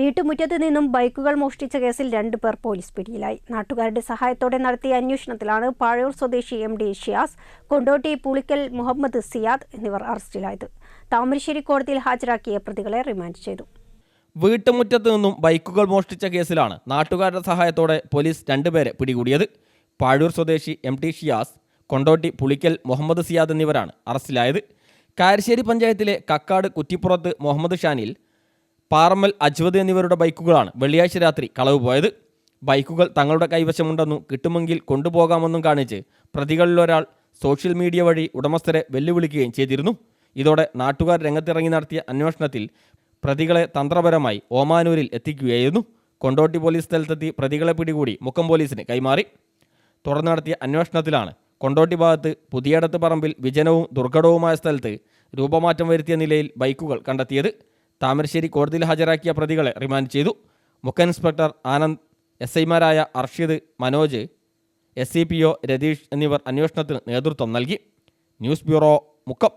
വീട്ടുമുറ്റത്ത് നിന്നും ബൈക്കുകൾ മോഷ്ടിച്ച കേസിൽ രണ്ടു പേർ പോലീസ് പിടിയിലായി. നാട്ടുകാരുടെ സഹായത്തോടെ നടത്തിയ അന്വേഷണത്തിലാണ് പാഴൂർ സ്വദേശി എം ഡി ഷിയാസ് കൊണ്ടോട്ടി പുളിക്കൽ മുഹമ്മദ് സിയാദ് എന്നിവർ അറസ്റ്റിലായത്. താമരശ്ശേരി കോടതിയിൽ ഹാജരാക്കിയ പ്രതികളെ റിമാൻഡ് ചെയ്തു. വീട്ടുമുറ്റത്ത് നിന്നും ബൈക്കുകൾ മോഷ്ടിച്ച കേസിലാണ് നാട്ടുകാരുടെ സഹായത്തോടെ പോലീസ് രണ്ടുപേരെ പിടികൂടിയത്. പാഴൂർ സ്വദേശി എം ടി ഷിയാസ് കൊണ്ടോട്ടി പുളിക്കൽ മുഹമ്മദ് സിയാദ് എന്നിവരാണ് അറസ്റ്റിലായത്. കാരശ്ശേരി പഞ്ചായത്തിലെ കക്കാട് കുറ്റിപ്പുറത്ത് മുഹമ്മദ് ഷാനിൽ പാറമ്മൽ അജ്വദ് എന്നിവരുടെ ബൈക്കുകളാണ് വെള്ളിയാഴ്ച രാത്രി കളവ് പോയത്. ബൈക്കുകൾ തങ്ങളുടെ കൈവശമുണ്ടെന്നും കിട്ടുമെങ്കിൽ കൊണ്ടുപോകാമെന്നും കാണിച്ച് പ്രതികളിലൊരാൾ സോഷ്യൽ മീഡിയ വഴി ഉടമസ്ഥരെ വെല്ലുവിളിക്കുകയും ചെയ്തിരുന്നു. ഇതോടെ നാട്ടുകാർ രംഗത്തിറങ്ങി നടത്തിയ അന്വേഷണത്തിൽ പ്രതികളെ തന്ത്രപരമായി ഓമാനൂരിൽ എത്തിക്കുകയായിരുന്നു. കൊണ്ടോട്ടി പോലീസ് സ്ഥലത്തെത്തി പ്രതികളെ പിടികൂടി മുക്കം പോലീസിന് കൈമാറി. തുടർന്ന് നടത്തിയ അന്വേഷണത്തിലാണ് കൊണ്ടോട്ടി ഭാഗത്ത് പുതിയടത്ത് പറമ്പിൽ വിജനവും ദുർഘടവുമായ സ്ഥലത്ത് രൂപമാറ്റം വരുത്തിയ നിലയിൽ ബൈക്കുകൾ കണ്ടെത്തിയത്. താമരശ്ശേരി കോടതിയിൽ ഹാജരാക്കിയ പ്രതികളെ റിമാൻഡ് ചെയ്തു. മുഖ്യ ഇൻസ്പെക്ടർ ആനന്ദ് എസ് ഐമാരായ Arshid Manoj S C P O Ratheesh എന്നിവർ അന്വേഷണത്തിന് നേതൃത്വം നൽകി. News bureau Mukkam.